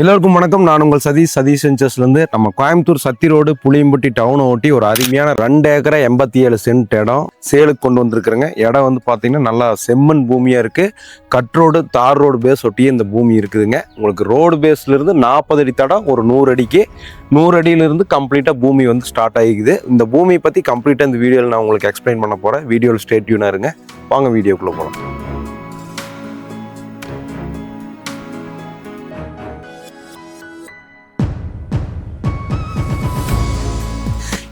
எல்லோருக்கும் வணக்கம். நான் உங்கள் சதீஷ். சதீஷ் சென்சஸ்லேருந்து நம்ம கோயம்புத்தூர் சத்தி ரோடு புளியம்பட்டி டவுனை ஒட்டி ஒரு அருமையான ரெண்டு ஏக்கரை எண்பத்தி ஏழு சென்ட் இடம் சேலுக்கு கொண்டு வந்திருக்கிறேங்க. இடம் வந்து பார்த்தீங்கன்னா நல்லா செம்மண் பூமியாக இருக்குது கட் ரோடு தார் ரோடு பேஸ் ஒட்டியே இந்த பூமி இருக்குதுங்க. உங்களுக்கு ரோடு பேஸ்லேருந்து நாற்பது அடி தடம் ஒரு நூறு அடிக்கு நூறு அடியிலிருந்து கம்ப்ளீட்டாக பூமி வந்து ஸ்டார்ட் ஆகிக்குது. இந்த பூமியை பற்றி கம்ப்ளீட்டாக இந்த வீடியோவில் நான் உங்களுக்கு எக்ஸ்பிளைன் பண்ண போகிறேன் வீடியோவில் ஸ்டேட்யூனாக இருங்க. வாங்க வீடியோக்குள்ளே போகலாம்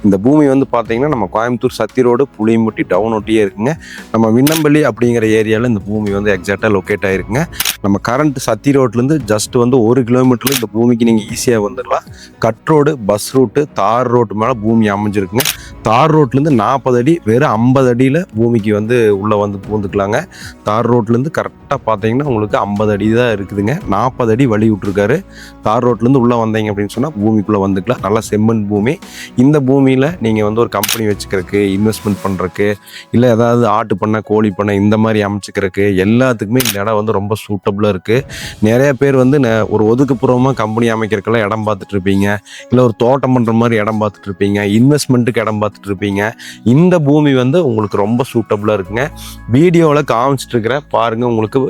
இந்த பூமி வந்து பார்த்தீங்கன்னா நம்ம கோயம்புத்தூர் சத்தி ரோடு புளியம்பட்டி டவுன் ஒட்டியே இருக்குங்க. நம்ம விண்ணம்பள்ளி அப்படிங்கிற ஏரியாவில் இந்த பூமி வந்து எக்ஸாக்டாக லொக்கேட் ஆகிருக்குங்க நம்ம கரண்ட் சத்தி ரோட்லேருந்து ஜஸ்ட் வந்து ஒரு கிலோமீட்டரில் இந்த பூமிக்கு நீங்கள் ஈஸியாக வந்துடலாம் கட் ரோடு பஸ் ரூட்டு தார் ரோட்டு மேலே பூமி அமைஞ்சிருக்குங்க. தார் ரோட்லேருந்து நாற்பது அடி வெறும் ஐம்பது அடியில் பூமிக்கு வந்து உள்ளே வந்து பூந்துக்கலாங்க. தார் ரோட்லேருந்து கரெக்டாக பார்த்தீங்கன்னா உங்களுக்கு ஐம்பது அடி தான் இருக்குதுங்க. நாற்பது அடி வழி விட்ருக்காரு தார் ரோட்லேருந்து உள்ளே வந்தீங்க அப்படின்னு சொன்னால் பூமிக்குள்ளே வந்துக்கலாம். நல்லா செம்மண் பூமி. இந்த பூமியில் நீங்கள் வந்து ஒரு கம்பெனி வச்சுக்கிறதுக்கு இன்வெஸ்ட்மெண்ட் பண்ணுறக்கு இல்லை ஏதாவது ஆட்டு பண்ணை கோழி பண்ணை இந்த மாதிரி அமைச்சிக்கிறதுக்கு எல்லாத்துக்குமே இந்த இடம் வந்து ரொம்ப சூட்டபுளாக இருக்குது நிறைய பேர் வந்து ந- ஒரு ஒதுக்குப்புறமாக கம்பெனி அமைக்கிறதுக்கெல்லாம் இடம் பார்த்துட்ருப்பீங்க இல்லை ஒரு தோட்டம் பண்ணுற மாதிரி இடம் பார்த்துட்ருப்பீங்க இன்வெஸ்ட்மெண்ட்டுக்கு இடம் பார்த்துட்டு இருப்பீங்க இந்த பூமி வந்து உங்களுக்கு ரொம்ப சூட்டபுளாக இருக்குங்க. வீடியோவில் காமிச்சிட்டு இருக்கிறேன் பாருங்கள் உங்களுக்கு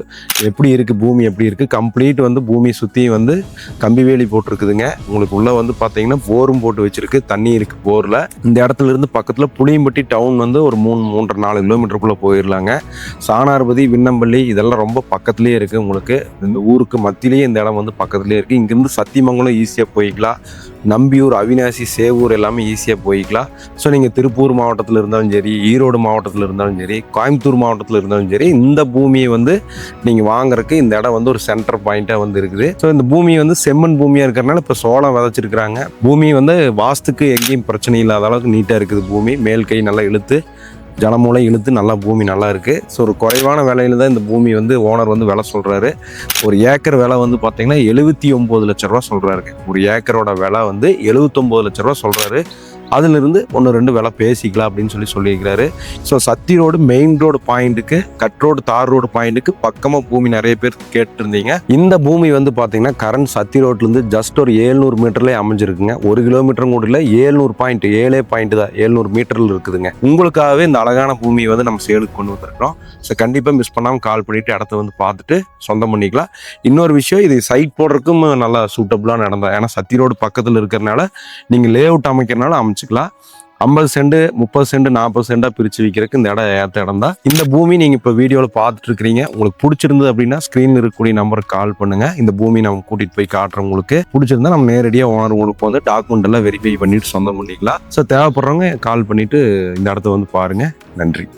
எப்படி இருக்குது பூமி எப்படி இருக்குது கம்ப்ளீட் வந்து பூமியை சுற்றி வந்து கம்பி வேலி போட்டிருக்குதுங்க. உங்களுக்கு உள்ளே வந்து பார்த்தீங்கன்னா போரும் போட்டு வச்சிருக்கு. தண்ணி இருக்குது போரில். இந்த இடத்துல இருந்து பக்கத்தில் புளியம்பட்டி டவுன் வந்து ஒரு மூணு மூன்றரை நாலு கிலோமீட்டருக்குள்ளே போயிடலாங்க சாணார்பதி விண்ணம்பள்ளி இதெல்லாம் ரொம்ப பக்கத்துலேயே இருக்குது உங்களுக்கு. இந்த ஊருக்கு மத்தியிலேயே இந்த இடம் வந்து பக்கத்துலேயே இருக்குது இங்கேருந்து சத்தியமங்கலம் ஈஸியாக போய்க்கலாம். நம்பியூர் அவினாசி சேவூர் எல்லாமே ஈஸியாக போய்க்கலாம். ஸோ நீங்கள் திருப்பூர் மாவட்டத்தில் இருந்தாலும் சரி ஈரோடு மாவட்டத்தில் இருந்தாலும் சரி கோயம்புத்தூர் மாவட்டத்தில் இருந்தாலும் சரி இந்த பூமியை வந்து நீங்கள் வாங்குறதுக்கு இந்த இடம் வந்து ஒரு சென்டர் பாயிண்ட்டாக வந்து இருக்குது. ஸோ இந்த பூமி வந்து செம்மண் பூமியாக இருக்கிறனால இப்போ சோளம் விதைச்சிருக்கிறாங்க. பூமி வந்து வாஸ்துக்கு எங்கேயும் பிரச்சனை இல்லாத அளவுக்கு நீட்டாக இருக்குது பூமி. மேல் கை நல்லா இழுத்து ஜனமூலம் இழுத்து நல்லா பூமி நல்லா இருக்குது ஸோ ஒரு குறைவான விலையில தான் இந்த பூமி வந்து ஓனர் வந்து விலை சொல்கிறாரு ஒரு ஏக்கர் விலை வந்து பார்த்தீங்கன்னா எழுபத்தி ஒம்பது லட்ச ரூபா சொல்கிறாரு ஒரு ஏக்கரோட விலை வந்து எழுபத்தொம்போது லட்ச ரூபா சொல்கிறாரு அதிலிருந்து ஒன்று ரெண்டு விலை பேசிக்கலாம் அப்படின்னு சொல்லி சொல்லியிருக்கிறாரு. So Sathy road main road பாயிண்ட்டுக்கு கட் ரோடு தார் ரோடு பாயிண்ட்டுக்கு பக்கமாக பூமி நிறைய பேர் கேட்டிருந்தீங்க. இந்த பூமி வந்து பார்த்தீங்கன்னா கரண்ட் சத்தி ரோட்லேருந்து ஜஸ்ட் ஒரு ஏழ்நூறு மீட்டர்லேயே அமைஞ்சிருக்குங்க. ஒரு கிலோமீட்டரும் கூட இல்லை ஏழ்நூறு பாயிண்ட் ஏழே பாயிண்ட் தான். ஏழ்நூறு மீட்டரில் இருக்குதுங்க. உங்களுக்காகவே இந்த அழகான பூமியை வந்து நம்ம சேலுக்கு கொண்டு வந்திருக்கிறோம். ஸோ கண்டிப்பாக மிஸ் பண்ணாமல் கால் பண்ணிவிட்டு இடத்த வந்து பார்த்துட்டு சொந்தம் பண்ணிக்கலாம். இன்னொரு விஷயம் இது சைட் போடுறதுக்கும் நல்லா சூட்டபுளாக நடந்தா ஏன்னா சத்தி ரோடு பக்கத்தில் இருக்கிறனால நீங்கள் லே அவுட் அமைக்கிறனால அமைச்சிக்கலாம் ஐம்பது சென்ட் முப்பது சென்ட் நாற்பது சென்டாக பிரித்து விற்கிறதுக்கு இந்த இடம் ஏற்ற இடம் தான். இந்த பூமி நீங்கள் இப்போ வீடியோவில் பார்த்துட்டு இருக்கிறீங்க. உங்களுக்கு பிடிச்சிருந்தது அப்படின்னா ஸ்க்ரீனில் இருக்கக்கூடிய நம்பருக்கு கால் பண்ணுங்கள் இந்த பூமி நம்ம கூட்டிகிட்டு போய் காட்டுறோம் உங்களுக்கு. பிடிச்சிருந்தா நம்ம நேரடியாக ஓனர் உங்களுக்கு வந்து டாக்குமெண்ட் எல்லாம் வெரிஃபை பண்ணிட்டு சொந்தம் பண்ணிக்கலாம். ஸோ தேவைப்படுறவங்க கால் பண்ணிவிட்டு இந்த இடத்த வந்து பாருங்கள் நன்றி.